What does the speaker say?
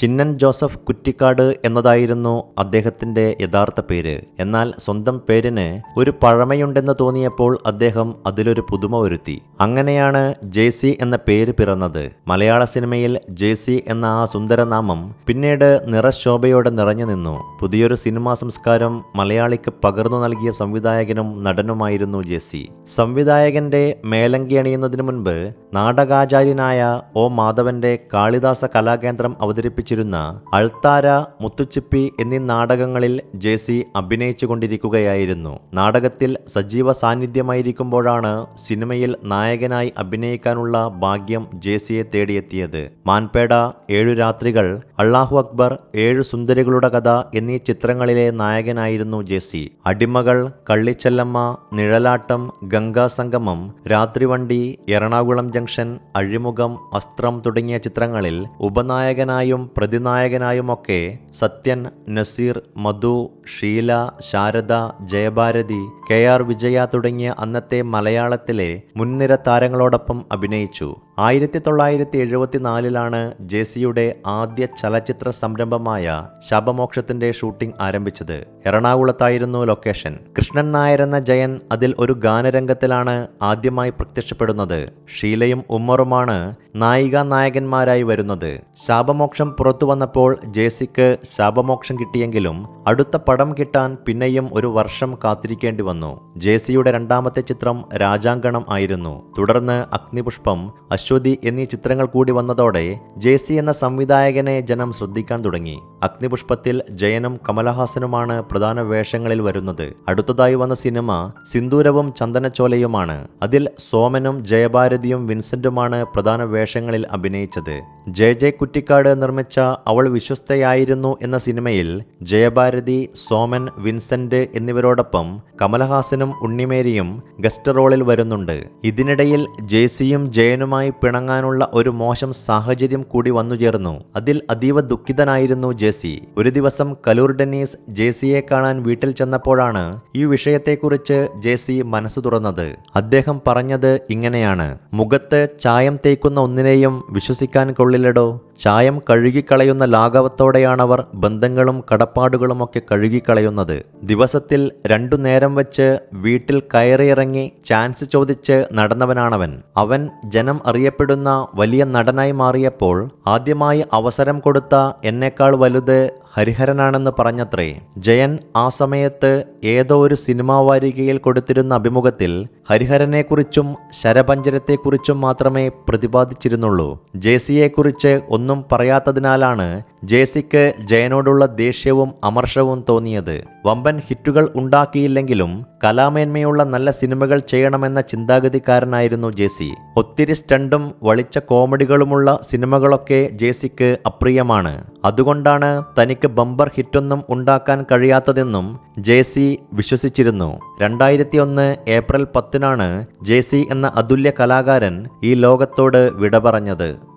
Chinnan Joseph കുറ്റിക്കാട് എന്നതായിരുന്നു അദ്ദേഹത്തിന്റെ യഥാർത്ഥ പേര്. എന്നാൽ സ്വന്തം പേരിന് ഒരു പഴമയുണ്ടെന്ന് തോന്നിയപ്പോൾ അദ്ദേഹം അതിലൊരു പുതുമ വരുത്തി. അങ്ങനെയാണ് ജേസി എന്ന പേര് പിറന്നത്. മലയാള സിനിമയിൽ ജേസി എന്ന ആ സുന്ദരനാമം പിന്നീട് നിറശോഭയോടെ നിറഞ്ഞു നിന്നു. പുതിയൊരു സിനിമാ സംസ്കാരം മലയാളിക്ക് പകർന്നു നൽകിയ സംവിധായകനും നടനുമായിരുന്നു ജേസി. സംവിധായകന്റെ മേലങ്കി അണിയുന്നതിനു മുൻപ് നാടകാചാര്യനായ ഒ മാധവന്റെ കാളിദാസ കലാകേന്ദ്രം അവതരിപ്പിച്ചിരുന്ന അൾത്താര മുത്തുച്ചിപ്പി എന്നീ നാടകങ്ങളിൽ ജേസി അഭിനയിച്ചു കൊണ്ടിരിക്കുകയായിരുന്നു നാടകത്തിൽ സജീവ സാന്നിധ്യമായിരിക്കുമ്പോഴാണ് സിനിമയിൽ നായകനായി അഭിനയിക്കാനുള്ള ഭാഗ്യം ജേസിയെ തേടിയെത്തിയത്. മാൻപേട ഏഴു രാത്രികൾ അള്ളാഹു അക്ബർ ഏഴു സുന്ദരികളുടെ കഥ എന്നീ ചിത്രങ്ങളിലെ നായകനായിരുന്നു ജേസി അടിമകൾ കള്ളിച്ചെല്ലമ്മ നിഴലാട്ടം ഗംഗാസംഗമം രാത്രിവണ്ടി എറണാകുളം ജംഗ്ഷൻ അഴിമുഖം അസ്ത്രം തുടങ്ങിയ ചിത്രങ്ങളിൽ ഉപനായകനായും പ്രതിനായകനായുമൊക്കെ സത്യൻ നസീർ മധു ഷീല ശാരദ ജയഭാരതി കെ ആർ വിജയ തുടങ്ങിയ അന്നത്തെ മലയാളത്തിലെ മുൻനിര താരങ്ങളോടൊപ്പം അഭിനയിച്ചു. ആയിരത്തി തൊള്ളായിരത്തി എഴുപത്തിനാലിലാണ് ജെസിയുടെ ആദ്യ ചലച്ചിത്ര സംരംഭമായ ശബമോക്ഷത്തിന്റെ ഷൂട്ടിംഗ് ആരംഭിച്ചത്. എറണാകുളത്തായിരുന്നു ലൊക്കേഷൻ. കൃഷ്ണൻ നായർ എന്ന ജയൻ അതിൽ ഒരു ഗാനരംഗത്തിലാണ് ആദ്യമായി പ്രത്യക്ഷപ്പെടുന്നത്. ഷീലയും ഉമ്മറുമാണ് നായിക നായകന്മാരായി വരുന്നത്. ശാപമോക്ഷം പുറത്തു വന്നപ്പോൾ ജേസിക്ക് ശാപമോക്ഷം കിട്ടിയെങ്കിലും അടുത്ത പടം കിട്ടാൻ പിന്നെയും ഒരു വർഷം കാത്തിരിക്കേണ്ടി വന്നു. ജേസിയുടെ രണ്ടാമത്തെ ചിത്രം രാജാങ്കണം ആയിരുന്നു. തുടർന്ന് അഗ്നിപുഷ്പം അശ്വതി എന്നീ ചിത്രങ്ങൾ കൂടി വന്നതോടെ ജേസി എന്ന സംവിധായകനെ ജനം ശ്രദ്ധിക്കാൻ തുടങ്ങി. അഗ്നിപുഷ്പത്തിൽ ജയനും കമലഹാസനുമാണ് പ്രധാന വേഷങ്ങളിൽ വരുന്നത്. അടുത്തതായി വന്ന സിനിമ സിന്ദൂരവും ചന്ദനച്ചോലയുമാണ്. അതിൽ സോമനും ജയഭാരതിയും വിൻസെന്റുമാണ് പ്രധാന വേഷങ്ങളിൽ അഭിനയിച്ചത്. ജെ ജെ കുറ്റിക്കാട് നിർമ്മിച്ച അവൾ വിശ്വസ്തയായിരുന്നു എന്ന സിനിമയിൽ ജയഭാരതി സോമൻ വിൻസെന്റ് എന്നിവരോടൊപ്പം കമലഹാസനും ഉണ്ണിമേരിയും ഗസ്റ്റ് റോളിൽ വരുന്നുണ്ട്. ഇതിനിടയിൽ ജേസിയും ജയനുമായി പിണങ്ങാനുള്ള ഒരു മോശം സാഹചര്യം കൂടി വന്നു വന്നുചേർന്നു അതിൽ അതീവ ദുഃഖിതനായിരുന്നു ജേസി. ഒരു ദിവസം കലൂർ ഡെന്നീസ് ജേസിയെ കാണാൻ വീട്ടിൽ ചെന്നപ്പോഴാണ് ഈ വിഷയത്തെക്കുറിച്ച് ജേസി മനസ്സ് തുറന്നത്. അദ്ദേഹം പറഞ്ഞത് ഇങ്ങനെയാണ്. മുഖത്ത് ചായം തേക്കുന്ന ഒന്നിനെയും വിശ്വസിക്കാൻ കൊള്ളില്ലടോ. ചായം കഴുകിക്കളയുന്ന ലാഘവത്തോടെയാണവർ ബന്ധങ്ങളും കടപ്പാടുകളുമൊക്കെ കഴുകിക്കളയുന്നത്. ദിവസത്തിൽ രണ്ടു നേരം വെച്ച് വീട്ടിൽ കയറിയിറങ്ങി ചാൻസ് ചോദിച്ച് നടന്നവനാണവൻ. അവൻ ജനം അറിയപ്പെടുന്ന വലിയ നടനായി മാറിയപ്പോൾ ആദ്യമായി അവസരം കൊടുത്ത എന്നേക്കാൾ വലുത് ഹരിഹരനാണെന്ന് പറഞ്ഞത്രേ. ജയൻ ആ സമയത്ത് ഏതോ ഒരു സിനിമാ വാരികയിൽ കൊടുത്തിരുന്ന അഭിമുഖത്തിൽ ഹരിഹരനെക്കുറിച്ചും ശരപഞ്ചരത്തെക്കുറിച്ചും മാത്രമേ പ്രതിപാദിച്ചിരുന്നുള്ളൂ. ജേസിയെക്കുറിച്ച് ഒന്നും പറയാത്തതിനാലാണ് ജേസിക്ക് ജയനോടുള്ള ദേഷ്യവും അമർഷവും തോന്നിയത്. വമ്പൻ ഹിറ്റുകൾ ഉണ്ടാക്കിയില്ലെങ്കിലും കലാമേന്മയുള്ള നല്ല സിനിമകൾ ചെയ്യണമെന്ന ചിന്താഗതിക്കാരനായിരുന്നു ജേസി. ഒത്തിരി സ്റ്റണ്ടും വളിച്ച കോമഡികളുമുള്ള സിനിമകളൊക്കെ ജേസിക്ക് അപ്രിയമാണ്. അതുകൊണ്ടാണ് തനിക്ക് ബമ്പർ ഹിറ്റൊന്നും ഉണ്ടാക്കാൻ കഴിയാത്തതെന്നും ജേസി വിശ്വസിച്ചിരുന്നു. രണ്ടായിരത്തി ഒന്ന് ഏപ്രിൽ പത്തിനാണ് ജേസി എന്ന അതുല്യ കലാകാരൻ ഈ ലോകത്തോട് വിട പറഞ്ഞത്